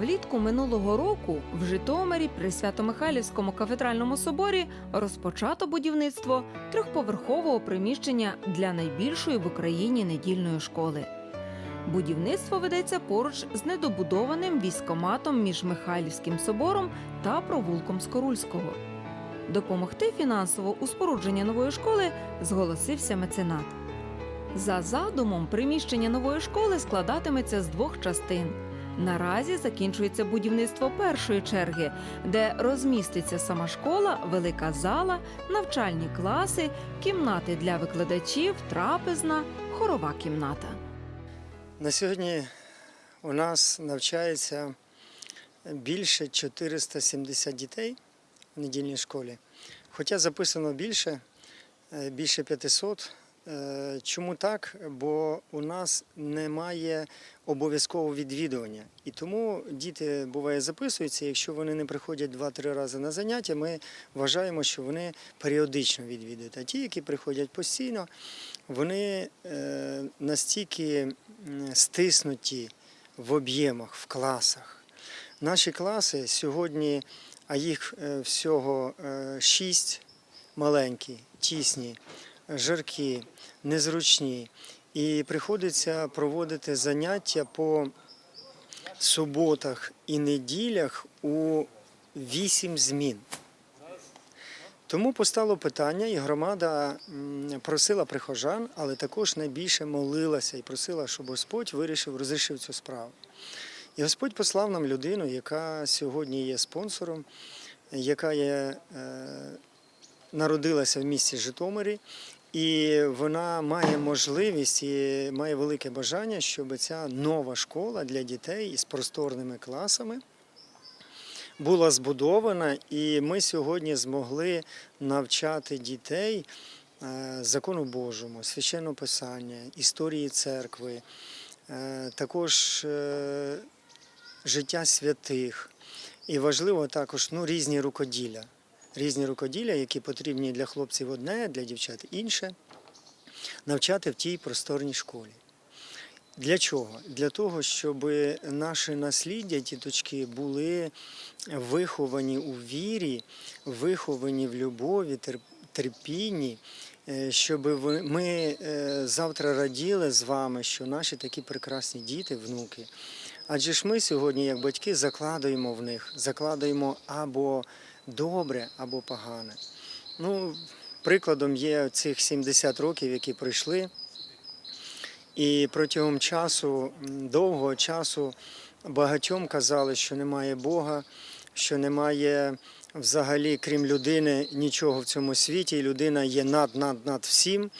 Влітку минулого року в Житомирі при Свято-Михайлівському кафедральному соборі розпочато будівництво трьохповерхового приміщення для найбільшої в Україні недільної школи. Будівництво ведеться поруч з недобудованим військоматом між Михайлівським собором та провулком Скорульського. Допомогти фінансово у спорудженні нової школи зголосився меценат. За задумом, приміщення нової школи складатиметься з двох частин. Наразі закінчується будівництво першої черги, де розміститься сама школа, велика зала, навчальні класи, кімнати для викладачів, трапезна, хорова кімната. На сьогодні у нас навчається більше 470 дітей в недільній школі. Хоча записано більше, е, більше 500. Е, Чому так? Бо у нас немає обов'язкового відвідування. І тому діти буває записуються. Якщо вони не приходять 2-3 рази на заняття, ми вважаємо, що вони періодично відвідують. А ті, які приходять постійно, вони е, настільки стиснуті в об'ємах, в класах. Наші класи сьогодні, а їх е, всього шість маленькі, тісні, жаркі, незручні. І приходиться проводити заняття по суботах і неділях у вісім змін. Тому постало питання, і громада просила прихожан, але також найбільше молилася і просила, щоб Господь вирішив, розрішив цю справу. І Господь послав нам людину, яка сьогодні є спонсором, яка є, е, народилася в місті Житомирі, і вона має можливість і має велике бажання, щоб ця нова школа для дітей із просторними класами була збудована, і ми сьогодні змогли навчати дітей е, закону Божому, священного писання, історії церкви, е, також е, життя святих. І важливо також ну, різні рукоділля. Різні рукоділля, які потрібні для хлопців одне, для дівчат інше, навчати в тій просторній школі. Для чого? Для того, щоб наші насліддя, тіточки, були виховані у вірі, виховані в любові, терпінні, е, щоб ми е, завтра раділи з вами, що наші такі прекрасні діти, внуки. Адже ж ми сьогодні, як батьки, закладаємо в них, закладаємо або добре, або погане. Ну, прикладом є цих 70 років, які пройшли. І протягом часу, довгого часу, багатьом казали, що немає Бога, що немає взагалі, крім людини, нічого в цьому світі, і людина є над, над, над всім.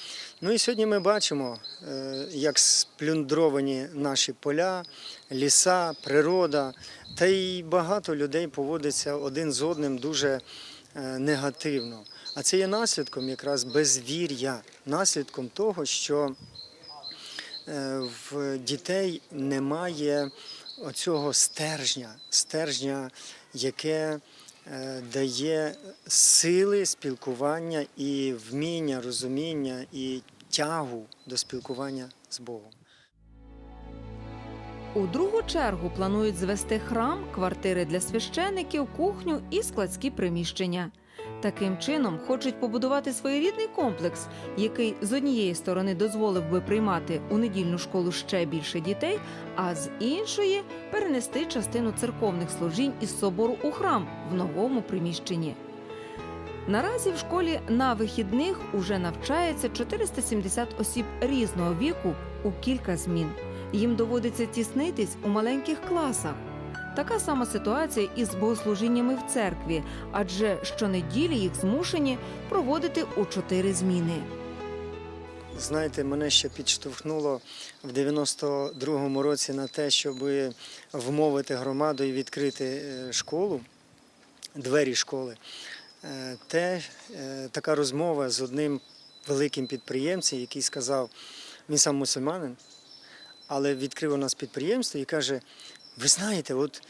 Ну і сьогодні ми бачимо, е, як сплюндровані наші поля, ліса, природа, та й багато людей поводиться один з одним дуже е, негативно. А це є наслідком якраз безвір'я, наслідком того, що е, в дітей немає оцього стержня, стержня, яке дає сили спілкування і вміння, розуміння і тягу до спілкування з Богом. У другу чергу планують звести храм, квартири для священиків, кухню і складські приміщення. Таким чином хочуть побудувати своєрідний комплекс, який з однієї сторони дозволив би приймати у недільну школу ще більше дітей, а з іншої перенести частину церковних служінь із собору у храм в новому приміщенні. Наразі в школі на вихідних уже навчається 470 осіб різного віку у кілька змін. Їм доводиться тіснитись у маленьких класах. Така сама ситуація із богослужіннями в церкві, адже щонеділі їх змушені проводити у чотири зміни. Знаєте, мене ще підштовхнуло в 92-му році на те, щоб вмовити громаду і відкрити е, школу, двері школи. Е, Те, е, така розмова з одним великим підприємцем, який сказав, він сам мусульманин, але відкрив у нас підприємство і каже: ви знаєте, от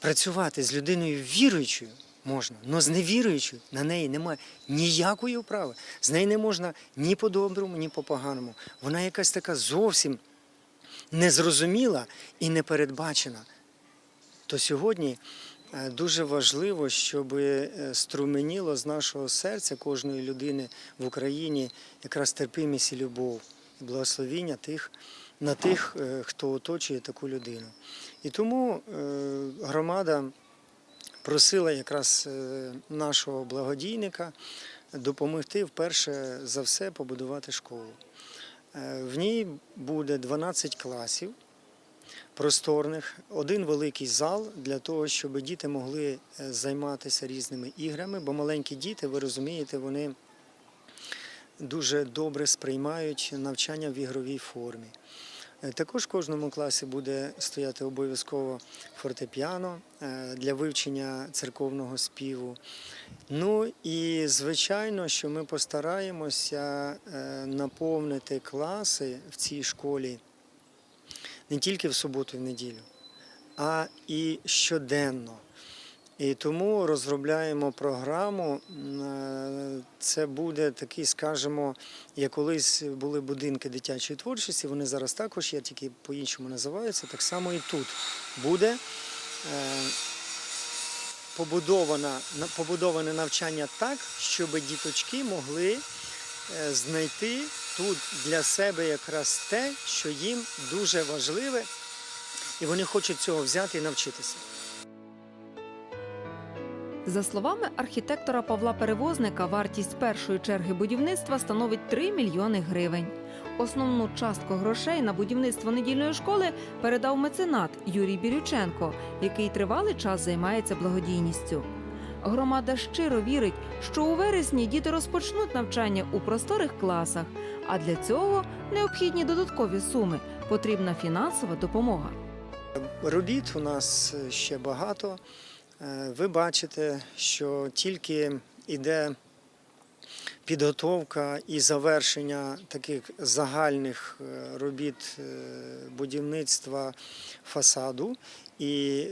працювати з людиною віруючою можна, але з невіруючою на неї немає ніякої вправи. З нею не можна ні по-доброму, ні по-поганому. Вона якась така зовсім незрозуміла і непередбачена. то сьогодні е, дуже важливо, щоб е, струменіло з нашого серця кожної людини в Україні якраз терпимість і любов, і благословіння тих, на тих, е, хто оточує таку людину. І тому е, громада просила якраз е, нашого благодійника допомогти вперше за все побудувати школу. Е, В ній буде 12 класів просторних, один великий зал для того, щоб діти могли займатися різними іграми, бо маленькі діти, ви розумієте, вони дуже добре сприймають навчання в ігровій формі. Е, Також в кожному класі буде стояти обов'язково фортепіано е, для вивчення церковного співу. Ну і звичайно, що ми постараємося е, наповнити класи в цій школі не тільки в суботу і в неділю, а і щоденно. І тому розробляємо програму. Е, Це буде такий, скажімо, як колись були будинки дитячої творчості, вони зараз також є, тільки по-іншому називаються. Так само і тут буде е, побудоване навчання так, щоб діточки могли е, знайти тут для себе якраз те, що їм дуже важливе, і вони хочуть цього взяти і навчитися. За словами архітектора Павла Перевозника, вартість першої черги будівництва становить 3 мільйони гривень. Основну частку грошей на будівництво недільної школи передав меценат Юрій Бірюченко, який тривалий час займається благодійністю. Громада щиро вірить, що у вересні діти розпочнуть навчання у просторих класах, а для цього необхідні додаткові суми. Потрібна фінансова допомога. Робіт у нас ще багато. Е, Ви бачите, що тільки йде підготовка і завершення таких загальних е, робіт е, будівництва фасаду і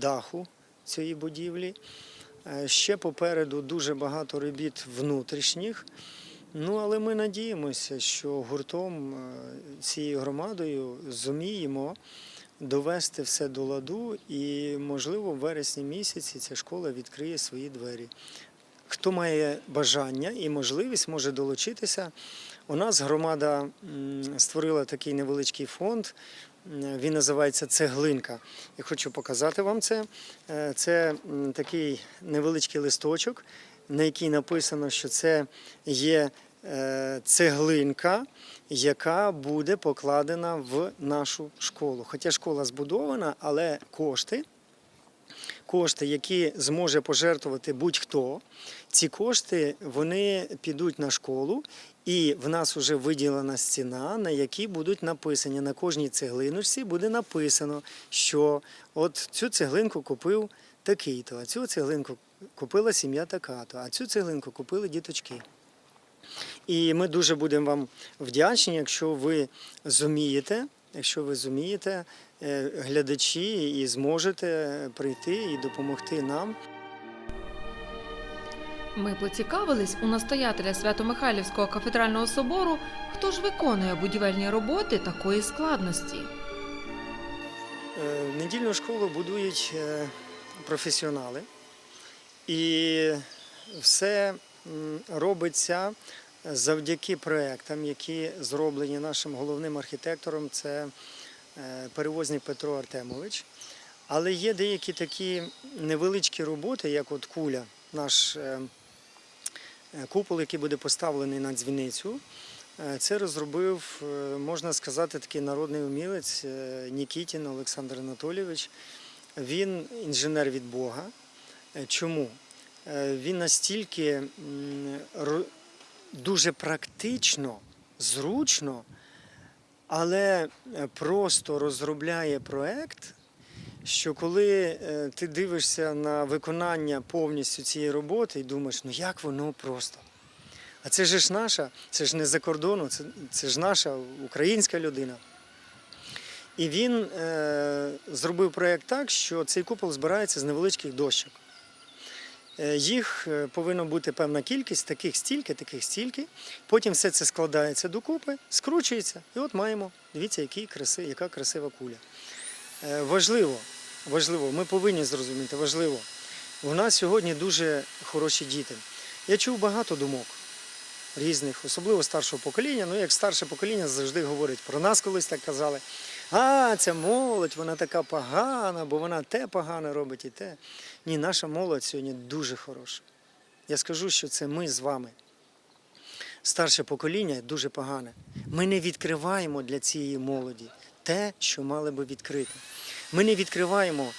даху цієї будівлі. Ще попереду дуже багато робіт внутрішніх. Ну, але ми надіємося, що гуртом цією громадою зуміємо довести все до ладу, і, можливо, в вересні місяці ця школа відкриє свої двері. Хто має бажання і можливість, може долучитися. У нас громада створила такий невеличкий фонд. Він називається Цеглинка. Я хочу показати вам це. Е, Це такий невеличкий листочок, на який написано, що це є цеглинка, яка буде покладена в нашу школу. Хоча школа збудована, але кошти, кошти, які зможе пожертвувати будь-хто, ці кошти вони підуть на школу, і в нас вже виділена стіна, на якій будуть написані на кожній цеглиночці буде написано, що от цю цеглинку купив такий-то, а цю цеглинку купила сім'я така-то, а цю цеглинку купили діточки. І ми дуже будемо вам вдячні, якщо ви зумієте, якщо ви зумієте, е, глядачі, і зможете прийти і допомогти нам. Ми поцікавились у настоятеля Свято-Михайлівського кафедрального собору, хто ж виконує будівельні роботи такої складності. Е, Недільну школу будують е, професіонали, і все робиться завдяки проектам, які зроблені нашим головним архітектором. Це е, перевозник Петро Артемович. Але є деякі такі невеличкі роботи, як от куля, наш е, е, купол, який буде поставлений на дзвіницю. Це розробив, можна сказати, такий народний умілець Нікітін Олександр Анатолійович. Він інженер від Бога. Чому? Він настільки дуже практично, зручно, але е, просто розробляє проект, що коли е, ти дивишся на виконання повністю цієї роботи і думаєш, ну як воно просто. А це ж наша, це ж не за кордону, це, це ж наша українська людина. І він е, зробив проєкт так, що цей купол збирається з невеличких дощок. Е, Їх е, повинна бути певна кількість, таких стільки, таких стільки. Потім все це складається докупи, скручується, і от маємо, дивіться, який краси, яка красива куля. Е, Важливо, важливо, ми повинні зрозуміти, важливо. У нас сьогодні дуже хороші діти. Я чув багато думок різних, особливо старшого покоління. Ну, як старше покоління завжди говорить про нас колись так казали. А, ця молодь, вона така погана, бо вона те погане робить і те. Ні, наша молодь сьогодні дуже хороша. Я скажу, що це ми з вами. Старше покоління дуже погане. Ми не відкриваємо для цієї молоді те, що мали би відкрити. Ми не відкриваємо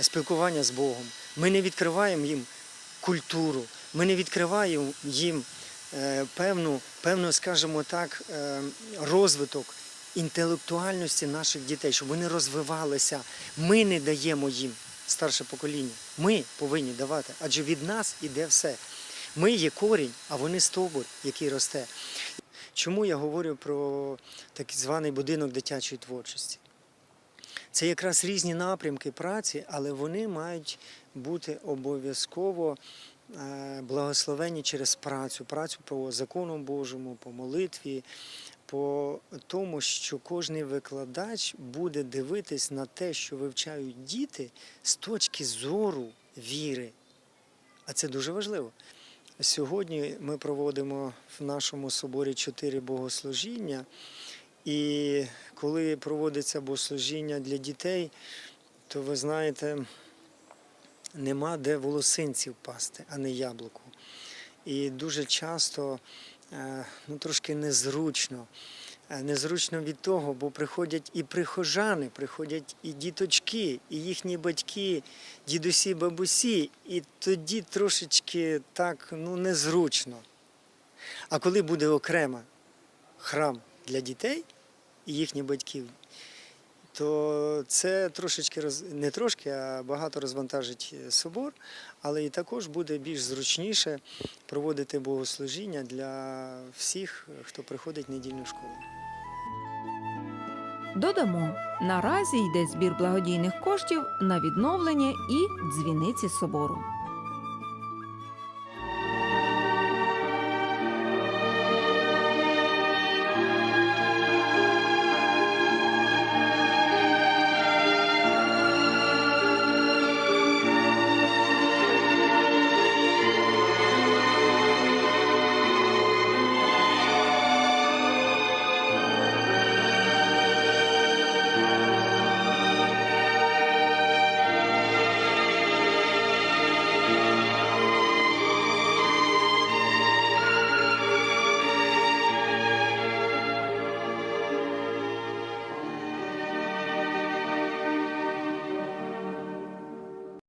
спілкування з Богом, ми не відкриваємо їм культуру, ми не відкриваємо їм е, певну, певну, скажімо так, е, розвиток інтелектуальності наших дітей, щоб вони розвивалися. Ми не даємо їм старше покоління. Ми повинні давати, адже від нас іде все. Ми є корінь, а вони стовбур, який росте. Чому я говорю про так званий будинок дитячої творчості? Це якраз різні напрямки праці, але вони мають бути обов'язково е, благословені через працю, працю по закону Божому, по молитві, по тому, що кожний викладач буде дивитись на те, що вивчають діти з точки зору віри. А це дуже важливо. Сьогодні ми проводимо в нашому соборі чотири богослужіння. І коли проводиться богослужіння для дітей, то ви знаєте, нема де волосинці впасти, а не яблуку. І дуже часто ну, трошки незручно. Е, Незручно від того, бо приходять і прихожани, приходять і діточки, і їхні батьки, дідусі, бабусі, і тоді трошечки так ну, незручно. А коли буде окремо храм для дітей і їхніх батьків, то це трошечки роз... не трошки, а багато розвантажить собор, але і також буде більш зручніше проводити богослужіння для всіх, хто приходить в недільну школу. Додамо, наразі йде збір благодійних коштів на відновлення і дзвіниці собору.